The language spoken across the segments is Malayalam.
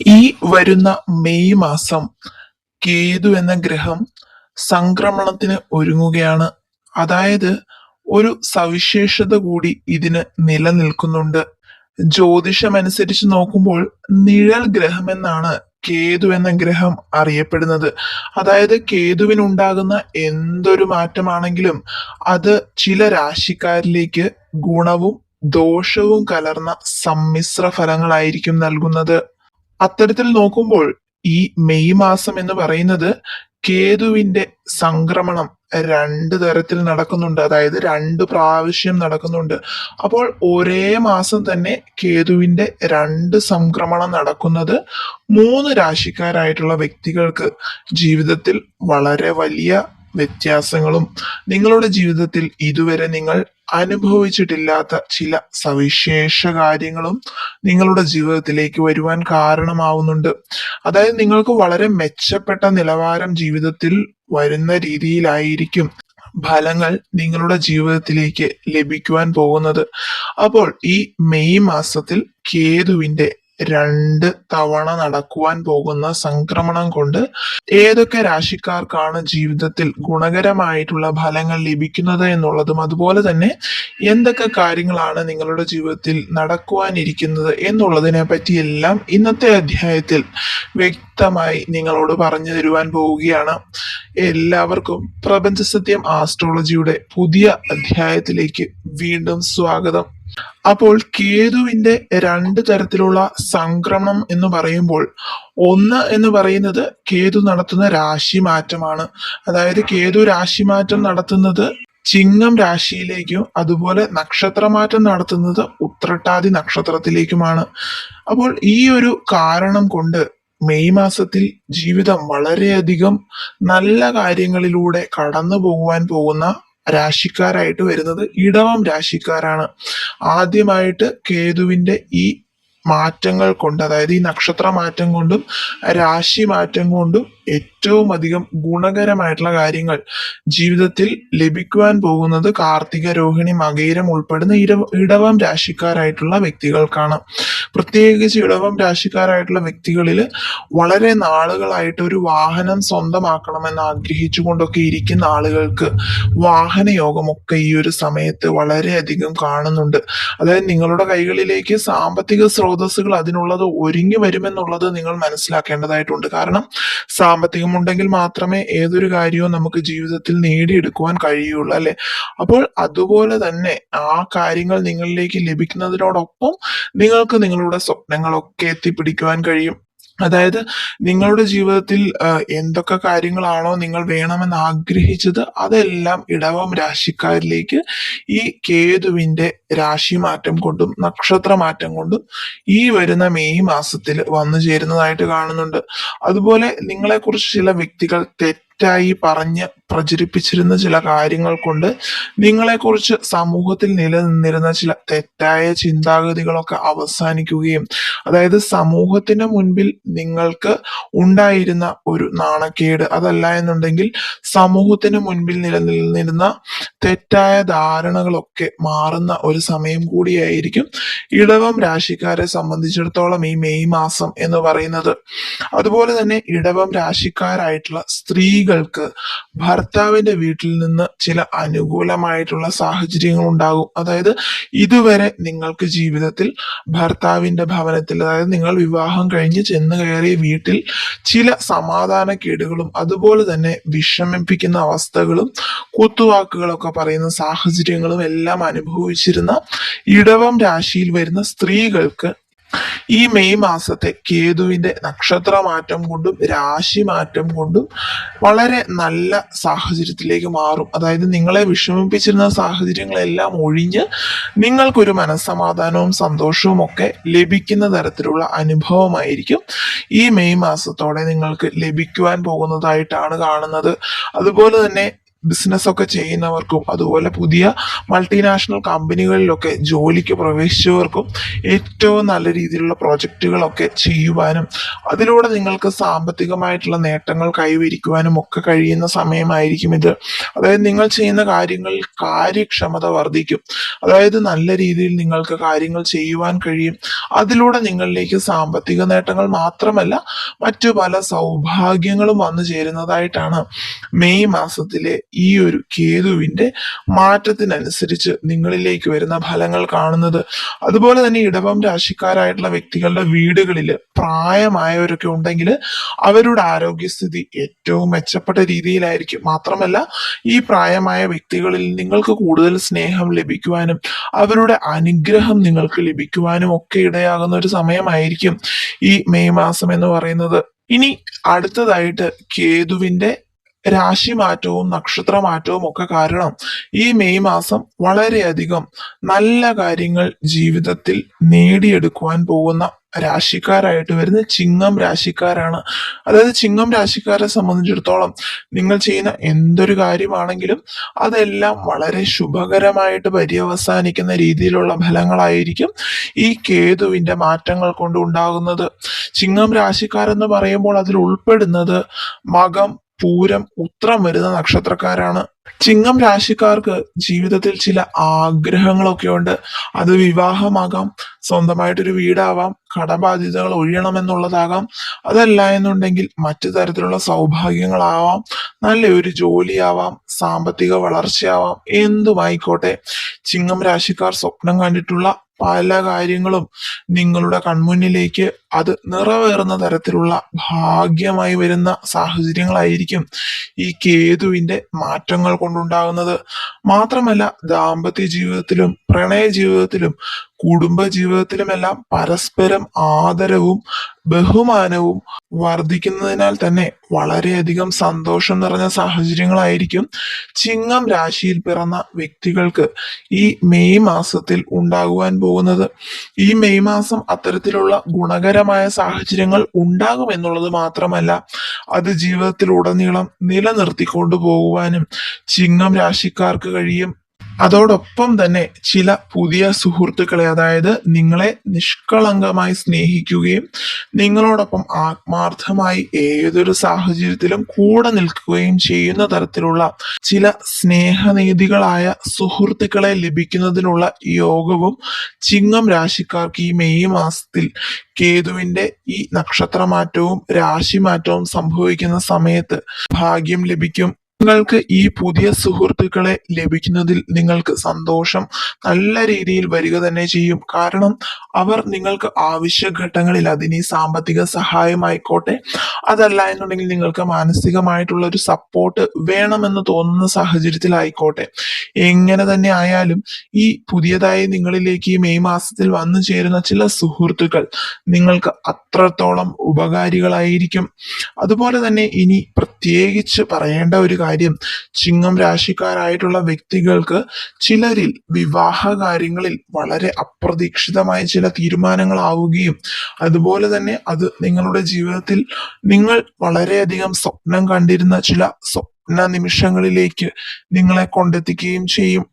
ഈ വരുന്ന മെയ് മാസം കേതു എന്ന ഗ്രഹം സംക്രമണത്തിന് ഒരുങ്ങുകയാണ്. അതായത് ഒരു സവിശേഷത കൂടി ഇതിന് നിലനിൽക്കുന്നുണ്ട്. ജ്യോതിഷമനുസരിച്ച് നോക്കുമ്പോൾ നിഴൽ ഗ്രഹം എന്നാണ് കേതു എന്ന ഗ്രഹം അറിയപ്പെടുന്നത്. അതായത് കേതുവിനുണ്ടാകുന്ന എന്തൊരു മാറ്റമാണെങ്കിലും അത് ചില രാശിക്കാരിലേക്ക് ഗുണവും ദോഷവും കലർന്ന സമ്മിശ്ര ഫലങ്ങളായിരിക്കും നൽകുന്നത്. അത്തരത്തിൽ നോക്കുമ്പോൾ ഈ മെയ് മാസം എന്ന് പറയുന്നത് കേതുവിന്റെ സംക്രമണം രണ്ട് തരത്തിൽ നടക്കുന്നുണ്ട്. അതായത് രണ്ട് പ്രാവശ്യം നടക്കുന്നുണ്ട്. അപ്പോൾ ഒരേ മാസം തന്നെ കേതുവിന്റെ രണ്ട് സംക്രമണം നടക്കുന്നത് മൂന്ന് രാശിക്കാരായിട്ടുള്ള വ്യക്തികൾക്ക് ജീവിതത്തിൽ വളരെ വലിയ വ്യത്യാസങ്ങളും നിങ്ങളുടെ ജീവിതത്തിൽ ഇതുവരെ നിങ്ങൾ അനുഭവിച്ചിട്ടില്ലാത്ത ചില സവിശേഷ കാര്യങ്ങളും നിങ്ങളുടെ ജീവിതത്തിലേക്ക് വരുവാൻ കാരണമാവുന്നുണ്ട്. അതായത് നിങ്ങൾക്ക് വളരെ മെച്ചപ്പെട്ട നിലവാരം ജീവിതത്തിൽ വരുന്ന രീതിയിലായിരിക്കും ഫലങ്ങൾ നിങ്ങളുടെ ജീവിതത്തിലേക്ക് ലഭിക്കുവാൻ പോകുന്നത്. അപ്പോൾ ഈ മെയ് മാസത്തിൽ കേതുവിന്റെ രണ്ട് തവണ നടക്കുവാൻ പോകുന്ന സംക്രമണം കൊണ്ട് ഏതൊക്കെ രാശിക്കാർക്കാണ് ജീവിതത്തിൽ ഗുണകരമായിട്ടുള്ള ഫലങ്ങൾ ലഭിക്കുന്നത് എന്നുള്ളതും അതുപോലെ തന്നെ എന്തൊക്കെ കാര്യങ്ങളാണ് നിങ്ങളുടെ ജീവിതത്തിൽ നടക്കുവാനിരിക്കുന്നത് എന്നുള്ളതിനെ പറ്റിയെല്ലാം ഇന്നത്തെ അധ്യായത്തിൽ വ്യക്തമായി നിങ്ങളോട് പറഞ്ഞു തരുവാൻ പോവുകയാണ്. എല്ലാവർക്കും പ്രപഞ്ചസത്യം ആസ്ട്രോളജിയുടെ പുതിയ അധ്യായത്തിലേക്ക് വീണ്ടും സ്വാഗതം. അപ്പോൾ കേതുവിന്റെ രണ്ട് തരത്തിലുള്ള സംക്രമണം എന്ന് പറയുമ്പോൾ ഒന്ന് എന്ന് പറയുന്നത് കേതു നടത്തുന്ന രാശി മാറ്റമാണ് അതായത് കേതു രാശി മാറ്റം നടത്തുന്നത് ചിങ്ങം രാശിയിലേക്കും അതുപോലെ നക്ഷത്രമാറ്റം നടത്തുന്നത് ഉത്രട്ടാതി നക്ഷത്രത്തിലേക്കുമാണ്. അപ്പോൾ ഈ ഒരു കാരണം കൊണ്ട് മെയ് മാസത്തിൽ ജീവിതം വളരെയധികം നല്ല കാര്യങ്ങളിലൂടെ കടന്നു പോകുവാൻ പോകുന്ന രാശിക്കാരായിട്ട് വരുന്നത് ഇടവം രാശിക്കാരാണ്. ആദ്യമായിട്ട് കേതുവിന്റെ ഈ മാറ്റങ്ങൾ കൊണ്ട് അതായത് ഈ നക്ഷത്ര മാറ്റം കൊണ്ടും രാശി മാറ്റം കൊണ്ടും ഏറ്റവും അധികം ഗുണകരമായിട്ടുള്ള കാര്യങ്ങൾ ജീവിതത്തിൽ ലഭിക്കുവാൻ പോകുന്നത് കാർത്തിക രോഹിണി മകയിരം ഉൾപ്പെടുന്ന ഇട ഇടവം രാശിക്കാരായിട്ടുള്ള വ്യക്തികൾക്കാണ്. പ്രത്യേകിച്ച് ഇടവം രാശിക്കാരായിട്ടുള്ള വ്യക്തികളിൽ വളരെ നാളുകളായിട്ട് ഒരു വാഹനം സ്വന്തമാക്കണമെന്ന് ആഗ്രഹിച്ചുകൊണ്ടൊക്കെ ഇരിക്കുന്ന ആളുകൾക്ക് വാഹനയോഗമൊക്കെ ഈ ഒരു സമയത്ത് വളരെയധികം കാണുന്നുണ്ട്. അതായത് നിങ്ങളുടെ കൈകളിലേക്ക് സാമ്പത്തിക സ്രോതസ്സുകൾ അതിനുള്ളത് ഒരുങ്ങി വരുമെന്നുള്ളത് നിങ്ങൾ മനസ്സിലാക്കേണ്ടതായിട്ടുണ്ട്. കാരണം സാമ്പത്തികമുണ്ടെങ്കിൽ മാത്രമേ ഏതൊരു കാര്യവും നമുക്ക് ജീവിതത്തിൽ നേടിയെടുക്കുവാൻ കഴിയുള്ളൂ അല്ലെ? അപ്പോൾ അതുപോലെ തന്നെ ആ കാര്യങ്ങൾ നിങ്ങളിലേക്ക് ലഭിക്കുന്നതിനോടൊപ്പം നിങ്ങൾക്ക് നിങ്ങളുടെ സ്വപ്നങ്ങളൊക്കെ എത്തിപ്പിടിക്കുവാൻ കഴിയും. അതായത് നിങ്ങളുടെ ജീവിതത്തിൽ എന്തൊക്കെ കാര്യങ്ങളാണോ നിങ്ങൾ വേണമെന്ന് ആഗ്രഹിച്ചത് അതെല്ലാം ഇടവം രാശിക്കാരിലേക്ക് ഈ കേതുവിന്റെ രാശി മാറ്റം കൊണ്ടും നക്ഷത്ര മാറ്റം കൊണ്ടും ഈ വരുന്ന മെയ് മാസത്തിൽ വന്നു ചേരുന്നതായിട്ട് കാണുന്നുണ്ട്. അതുപോലെ നിങ്ങളെക്കുറിച്ച് ചില വ്യക്തികൾ തെറ്റായി പറഞ്ഞ് പ്രചരിപ്പിച്ചിരുന്ന ചില കാര്യങ്ങൾ കൊണ്ട് നിങ്ങളെക്കുറിച്ച് സമൂഹത്തിൽ നിലനിന്നിരുന്ന ചില തെറ്റായ ചിന്താഗതികളൊക്കെ അവസാനിക്കുകയും അതായത് സമൂഹത്തിന് മുൻപിൽ നിങ്ങൾക്ക് ഉണ്ടായിരുന്ന ഒരു നാണക്കേട് അതല്ല എന്നുണ്ടെങ്കിൽ സമൂഹത്തിന് മുൻപിൽ നിലനിന്നിരുന്ന തെറ്റായ ധാരണകളൊക്കെ മാറുന്ന ഒരു സമയം കൂടിയായിരിക്കും ഇടവം രാശിക്കാരെ സംബന്ധിച്ചിടത്തോളം ഈ മെയ് മാസം എന്ന് പറയുന്നത്. അതുപോലെ തന്നെ ഇടവം രാശിക്കാരായിട്ടുള്ള സ്ത്രീകൾക്ക് ഭർത്താവിന്റെ വീട്ടിൽ നിന്ന് ചില അനുകൂലമായിട്ടുള്ള സാഹചര്യങ്ങൾ ഉണ്ടാകും. അതായത് ഇതുവരെ നിങ്ങൾക്ക് ജീവിതത്തിൽ ഭർത്താവിന്റെ ഭവനത്തിൽ അതായത് നിങ്ങൾ വിവാഹം കഴിഞ്ഞ് ചെന്ന് കയറിയ വീട്ടിൽ ചില സമാധാനക്കേടുകളും അതുപോലെ തന്നെ വിഷമിപ്പിക്കുന്ന അവസ്ഥകളും കുത്തുവാക്കുകളൊക്കെ പറയുന്ന സാഹചര്യങ്ങളും എല്ലാം അനുഭവിച്ചിരുന്ന ഇടവം രാശിയിൽ വരുന്ന സ്ത്രീകൾക്ക് ഈ മെയ് മാസത്തെ കേതുവിന്റെ നക്ഷത്ര മാറ്റം കൊണ്ടും രാശി മാറ്റം കൊണ്ടും വളരെ നല്ല സാഹചര്യത്തിലേക്ക് മാറും. അതായത് നിങ്ങളെ വിഷമിപ്പിച്ചിരുന്ന സാഹചര്യങ്ങളെല്ലാം ഒഴിഞ്ഞ് നിങ്ങൾക്കൊരു മനസ്സമാധാനവും സന്തോഷവും ഒക്കെ ലഭിക്കുന്ന തരത്തിലുള്ള അനുഭവമായിരിക്കും ഈ മെയ് മാസത്തോടെ നിങ്ങൾക്ക് ലഭിക്കുവാൻ പോകുന്നതായിട്ടാണ് കാണുന്നത്. അതുപോലെ തന്നെ ബിസിനസ് ഒക്കെ ചെയ്യുന്നവർക്കും അതുപോലെ പുതിയ മൾട്ടിനാഷണൽ കമ്പനികളിലൊക്കെ ജോലിക്ക് പ്രവേശിച്ചവർക്കും ഏറ്റവും നല്ല രീതിയിലുള്ള പ്രോജക്റ്റുകളൊക്കെ ചെയ്യുവാനും അതിലൂടെ നിങ്ങൾക്ക് സാമ്പത്തികമായിട്ടുള്ള നേട്ടങ്ങൾ കൈവരിക്കുവാനും ഒക്കെ കഴിയുന്ന സമയമായിരിക്കും ഇത്. അതായത് നിങ്ങൾ ചെയ്യുന്ന കാര്യങ്ങളിൽ കാര്യക്ഷമത വർദ്ധിക്കും. അതായത് നല്ല രീതിയിൽ നിങ്ങൾക്ക് കാര്യങ്ങൾ ചെയ്യുവാൻ കഴിയും. അതിലൂടെ നിങ്ങളിലേക്ക് സാമ്പത്തിക നേട്ടങ്ങൾ മാത്രമല്ല മറ്റു പല സൗഭാഗ്യങ്ങളും വന്നു ചേരുന്നതായിട്ടാണ് മെയ് മാസത്തിലെ ഈ ഒരു കേതുവിന്റെ മാറ്റത്തിനനുസരിച്ച് നിങ്ങളിലേക്ക് വരുന്ന ഫലങ്ങൾ കാണുന്നത്. അതുപോലെ തന്നെ ഇടവം രാശിക്കാരായിട്ടുള്ള വ്യക്തികളുടെ വീടുകളിൽ പ്രായമായവരൊക്കെ ഉണ്ടെങ്കിൽ അവരുടെ ആരോഗ്യസ്ഥിതി ഏറ്റവും മെച്ചപ്പെട്ട രീതിയിലായിരിക്കും. മാത്രമല്ല ഈ പ്രായമായ വ്യക്തികളിൽ നിങ്ങൾക്ക് കൂടുതൽ സ്നേഹം ലഭിക്കുവാനും അവരുടെ അനുഗ്രഹം നിങ്ങൾക്ക് ലഭിക്കുവാനും ഒക്കെ ഇടയാകുന്ന ഒരു സമയമായിരിക്കും ഈ മെയ് മാസം എന്ന് പറയുന്നത്. ഇനി അടുത്തതായിട്ട് കേതുവിന്റെ രാശിമാറ്റവും നക്ഷത്രമാറ്റവും ഒക്കെ കാരണം ഈ മെയ് മാസം വളരെയധികം നല്ല കാര്യങ്ങൾ ജീവിതത്തിൽ നേടിയെടുക്കുവാൻ പോകുന്ന രാശിക്കാരായിട്ട് വരുന്ന ചിങ്ങം രാശിക്കാരാണ്. അതായത് ചിങ്ങം രാശിക്കാരെ സംബന്ധിച്ചിടത്തോളം നിങ്ങൾ ചെയ്യുന്ന എന്തൊരു കാര്യമാണെങ്കിലും അതെല്ലാം വളരെ ശുഭകരമായിട്ട് പര്യവസാനിക്കുന്ന രീതിയിലുള്ള ഫലങ്ങളായിരിക്കും ഈ കേതുവിന്റെ മാറ്റങ്ങൾ കൊണ്ട് ഉണ്ടാകുന്നത്. ചിങ്ങം രാശിക്കാരെന്ന് പറയുമ്പോൾ അതിൽ ഉൾപ്പെടുന്നത് മകം പൂരം ഉത്രം വരുന്ന നക്ഷത്രക്കാരാണ്. ചിങ്ങം രാശിക്കാർക്ക് ജീവിതത്തിൽ ചില ആഗ്രഹങ്ങളൊക്കെ ഉണ്ട് അത് വിവാഹമാകാം സ്വന്തമായിട്ടൊരു വീടാവാം കടബാധ്യതകൾ ഒഴിയണമെന്നുള്ളതാകാം. അതല്ല എന്നുണ്ടെങ്കിൽ മറ്റു തരത്തിലുള്ള സൗഭാഗ്യങ്ങളാവാം നല്ലൊരു ജോലിയാവാം സാമ്പത്തിക വളർച്ചയാവാം എന്തുമായിക്കോട്ടെ. ചിങ്ങം രാശിക്കാർ സ്വപ്നം കണ്ടിട്ടുള്ള പല കാര്യങ്ങളും നിങ്ങളുടെ കൺമുന്നിലേക്ക് അത് നിറവേറുന്ന തരത്തിലുള്ള ഭാഗ്യമായി വരുന്ന സാഹചര്യങ്ങളായിരിക്കും ഈ കേതുവിന്റെ മാറ്റങ്ങൾ കൊണ്ടുണ്ടാകുന്നത്. മാത്രമല്ല ദാമ്പത്യ ജീവിതത്തിലും പ്രണയ ജീവിതത്തിലും കുടുംബ ജീവിതത്തിലുമെല്ലാം പരസ്പരം ആദരവും ബഹുമാനവും വർദ്ധിക്കുന്നതിനാൽ തന്നെ വളരെയധികം സന്തോഷം നിറഞ്ഞ സാഹചര്യങ്ങളായിരിക്കും ചിങ്ങം രാശിയിൽ പിറന്ന വ്യക്തികൾക്ക് ഈ മെയ് മാസത്തിൽ ഉണ്ടാകുവാൻ പോകുന്നത്. ഈ മെയ് മാസം അത്തരത്തിലുള്ള ഗുണകരമായ സാഹചര്യങ്ങൾ ഉണ്ടാകും എന്നുള്ളത് മാത്രമല്ല അത് ജീവിതത്തിൽ ഉടനീളം നിലനിർത്തിക്കൊണ്ടു പോകുവാനും ചിങ്ങം രാശിക്കാർക്ക് കഴിയും. അതോടൊപ്പം തന്നെ ചില പുതിയ സുഹൃത്തുക്കളെ അതായത് നിങ്ങളെ നിഷ്കളങ്കമായി സ്നേഹിക്കുകയും നിങ്ങളോടൊപ്പം ആത്മാർത്ഥമായി ഏതൊരു സാഹചര്യത്തിലും കൂടെ നിൽക്കുകയും ചെയ്യുന്ന തരത്തിലുള്ള ചില സ്നേഹനീതികളായ സുഹൃത്തുക്കളെ ലഭിക്കുന്നതിനുള്ള യോഗവും ചിങ്ങം രാശിക്കാർക്ക് ഈ മെയ് മാസത്തിൽ കേതുവിന്റെ ഈ നക്ഷത്രമാറ്റവും രാശിമാറ്റവും സംഭവിക്കുന്ന സമയത്ത് ഭാഗ്യം ലഭിക്കും. നിങ്ങൾക്ക് ഈ പുതിയ സുഹൃത്തുക്കളെ ലഭിക്കുന്നതിൽ നിങ്ങൾക്ക് സന്തോഷം. നല്ല രീതിയിൽ വരിക തന്നെ ചെയ്യും. കാരണം അവർ നിങ്ങൾക്ക് ആവശ്യ ഘട്ടങ്ങളിൽ അതിന് സാമ്പത്തിക സഹായമായിക്കോട്ടെ അതല്ല എന്നുണ്ടെങ്കിൽ നിങ്ങൾക്ക് മാനസികമായിട്ടുള്ള ഒരു സപ്പോർട്ട് വേണമെന്ന് തോന്നുന്ന സാഹചര്യത്തിലായിക്കോട്ടെ എങ്ങനെ തന്നെ ആയാലും ഈ പുതിയതായി നിങ്ങളിലേക്ക് ഈ മെയ് മാസത്തിൽ വന്നു ചേരുന്ന ചില സുഹൃത്തുക്കൾ നിങ്ങൾക്ക് അത്രത്തോളം ഉപകാരികളായിരിക്കും. അതുപോലെ തന്നെ ഇനി പ്രത്യേകിച്ച് പറയേണ്ട ഒരു കാര്യം ചിങ്ങം രാശിക്കാരായിട്ടുള്ള വ്യക്തികൾക്ക് ചിലരിൽ വിവാഹ കാര്യങ്ങളിൽ വളരെ അപ്രതീക്ഷിതമായ ചില തീരുമാനങ്ങളാവുകയും അതുപോലെ തന്നെ അത് നിങ്ങളുടെ ജീവിതത്തിൽ നിങ്ങൾ വളരെയധികം സ്വപ്നം കണ്ടിരുന്ന ചില സ്വപ്ന നിമിഷങ്ങളിലേക്ക് നിങ്ങളെ കൊണ്ടെത്തിക്കുകയും ചെയ്യും.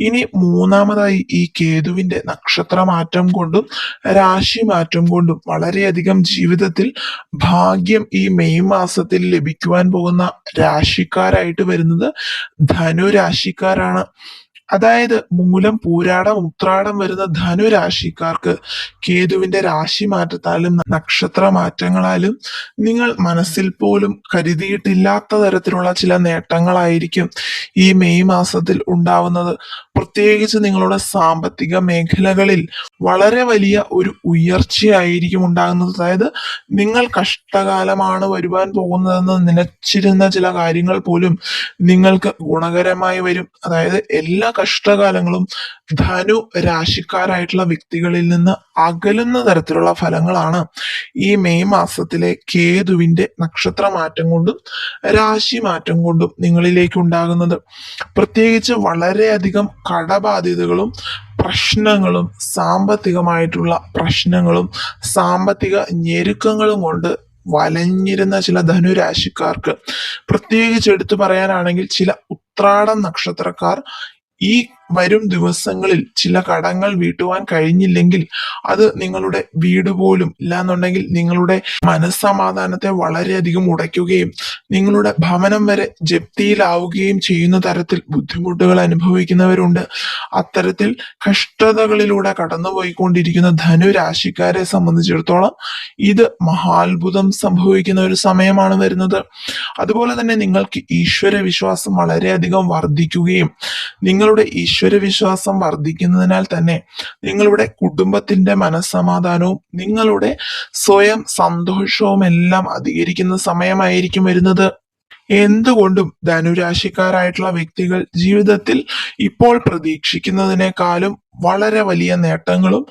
ഇനി മൂന്നാമതായി ഈ കേതുവിന്റെ നക്ഷത്ര മാറ്റം കൊണ്ടും രാശി മാറ്റം കൊണ്ടും വളരെയധികം ജീവിതത്തിൽ ഭാഗ്യം ഈ മെയ് മാസത്തിൽ ലഭിക്കുവാൻ പോകുന്ന രാശിക്കാരായിട്ട് വരുന്നത് ധനുരാശിക്കാരാണ്. അതായത് മൂലം പൂരാടം ഉത്രാടം വരുന്ന ധനുരാശിക്കാർക്ക് കേതുവിന്റെ രാശി മാറ്റത്താലും നക്ഷത്ര മാറ്റങ്ങളാലും നിങ്ങൾ മനസ്സിൽ പോലും കരുതിയിട്ടില്ലാത്ത തരത്തിലുള്ള ചില നേട്ടങ്ങളായിരിക്കും ഈ മെയ് മാസത്തിൽ ഉണ്ടാവുന്നത്. പ്രത്യേകിച്ച് നിങ്ങളുടെ സാമ്പത്തിക മേഖലകളിൽ വളരെ വലിയ ഒരു ഉയർച്ചയായിരിക്കും ഉണ്ടാകുന്നത്. അതായത് നിങ്ങൾ കഷ്ടകാലമാണ് വരുവാൻ പോകുന്നതെന്ന് നിലച്ചിരുന്ന ചില കാര്യങ്ങൾ പോലും നിങ്ങൾക്ക് ഗുണകരമായി വരും. അതായത് എല്ലാ കഷ്ടകാലങ്ങളും ധനു രാശിക്കാരായിട്ടുള്ള വ്യക്തികളിൽ നിന്ന് അകലുന്ന തരത്തിലുള്ള ഫലങ്ങളാണ് ഈ മെയ് മാസത്തിലെ കേതുവിന്റെ നക്ഷത്ര മാറ്റം കൊണ്ടും രാശി മാറ്റം കൊണ്ടും നിങ്ങളിലേക്ക് ഉണ്ടാകുന്നത്. പ്രത്യേകിച്ച് വളരെയധികം കടബാധ്യതകളും പ്രശ്നങ്ങളും സാമ്പത്തികമായിട്ടുള്ള പ്രശ്നങ്ങളും സാമ്പത്തിക ഞെരുക്കങ്ങളും കൊണ്ട് വലഞ്ഞിരുന്ന ചില ധനുരാശിക്കാർക്ക് പ്രത്യേകിച്ച് എടുത്തു പറയാനാണെങ്കിൽ ചില ഉത്രാടം നക്ഷത്രക്കാർ ഈ വരും ദിവസങ്ങളിൽ ചില കടങ്ങൾ വീട്ടുവാൻ കഴിഞ്ഞില്ലെങ്കിൽ അത് നിങ്ങളുടെ വീട് പോലും ഇല്ലാന്നുണ്ടെങ്കിൽ നിങ്ങളുടെ മനസ്സമാധാനത്തെ വളരെയധികം ഉടയ്ക്കുകയും നിങ്ങളുടെ ഭവനം വരെ ജപ്തിയിലാവുകയും ചെയ്യുന്ന തരത്തിൽ ബുദ്ധിമുട്ടുകൾ അനുഭവിക്കുന്നവരുണ്ട്. അത്തരത്തിൽ കഷ്ടതകളിലൂടെ കടന്നുപോയിക്കൊണ്ടിരിക്കുന്ന ധനുരാശിക്കാരെ സംബന്ധിച്ചിടത്തോളം ഇത് മഹാത്ഭുതം സംഭവിക്കുന്ന ഒരു സമയമാണ് വരുന്നത്. അതുപോലെ തന്നെ നിങ്ങൾക്ക് ഈശ്വര വിശ്വാസം വളരെയധികം വർദ്ധിക്കുകയും നിങ്ങളുടെ ഈശ്വര വിശ്വാസം വർദ്ധിക്കുന്നതിനാൽ തന്നെ നിങ്ങളുടെ കുടുംബത്തിന്റെ മനസ്സമാധാനവും നിങ്ങളുടെ സ്വയം സന്തോഷവും എല്ലാം അധികരിക്കുന്ന സമയമായിരിക്കും വരുന്നത്. എന്തുകൊണ്ടും ധനുരാശിക്കാരായിട്ടുള്ള വ്യക്തികൾ ജീവിതത്തിൽ ഇപ്പോൾ പ്രതീക്ഷിക്കുന്നതിനേക്കാളും വളരെ വലിയ നേട്ടങ്ങളും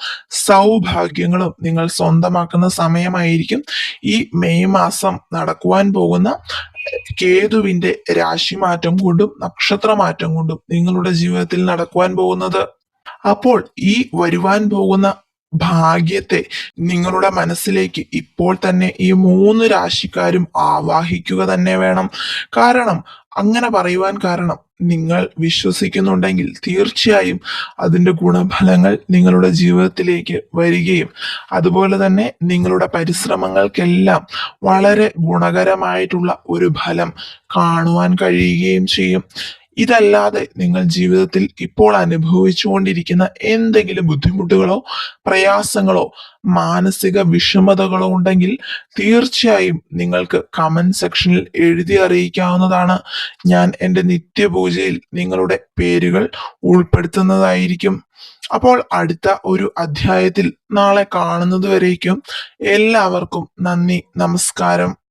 സൗഭാഗ്യങ്ങളും നിങ്ങൾ സ്വന്തമാക്കുന്ന സമയമായിരിക്കും ഈ മെയ് മാസം നടക്കുവാൻ പോകുന്ന കേതുവിന്റെ രാശി രാശിമാറ്റം കൊണ്ടും നക്ഷത്രമാറ്റം കൊണ്ടും നിങ്ങളുടെ ജീവിതത്തിൽ നടക്കുവാൻ പോകുന്നത്. അപ്പോൾ ഈ വരുവാൻ പോകുന്ന ഭാഗ്യത്തെ നിങ്ങളുടെ മനസ്സിലേക്ക് ഇപ്പോൾ തന്നെ ഈ മൂന്ന് രാശിക്കാരും ആവാഹിക്കുക തന്നെ വേണം. കാരണം അങ്ങനെ പറയുവാൻ കാരണം നിങ്ങൾ വിശ്വസിക്കുന്നുണ്ടെങ്കിൽ തീർച്ചയായും അതിന്റെ ഗുണഫലങ്ങൾ നിങ്ങളുടെ ജീവിതത്തിലേക്ക് വരികയും അതുപോലെ തന്നെ നിങ്ങളുടെ പരിശ്രമങ്ങൾക്കെല്ലാം വളരെ ഗുണകരമായിട്ടുള്ള ഒരു ഫലം കാണുവാൻ കഴിയുകയും ചെയ്യും. ഇതല്ലാതെ നിങ്ങൾ ജീവിതത്തിൽ ഇപ്പോൾ അനുഭവിച്ചുകൊണ്ടിരിക്കുന്ന എന്തെങ്കിലും ബുദ്ധിമുട്ടുകളോ പ്രയാസങ്ങളോ മാനസിക വിഷമതകളോ ഉണ്ടെങ്കിൽ തീർച്ചയായും നിങ്ങൾക്ക് കമന്റ് സെക്ഷനിൽ എഴുതി അറിയിക്കാവുന്നതാണ്. ഞാൻ എന്റെ നിത്യപൂജയിൽ നിങ്ങളുടെ പേരുകൾ ഉൾപ്പെടുത്തുന്നതായിരിക്കും. അപ്പോൾ അടുത്ത ഒരു അധ്യായത്തിൽ നാളെ കാണുന്നത് വരേക്കും. എല്ലാവർക്കും നന്ദി നമസ്കാരം.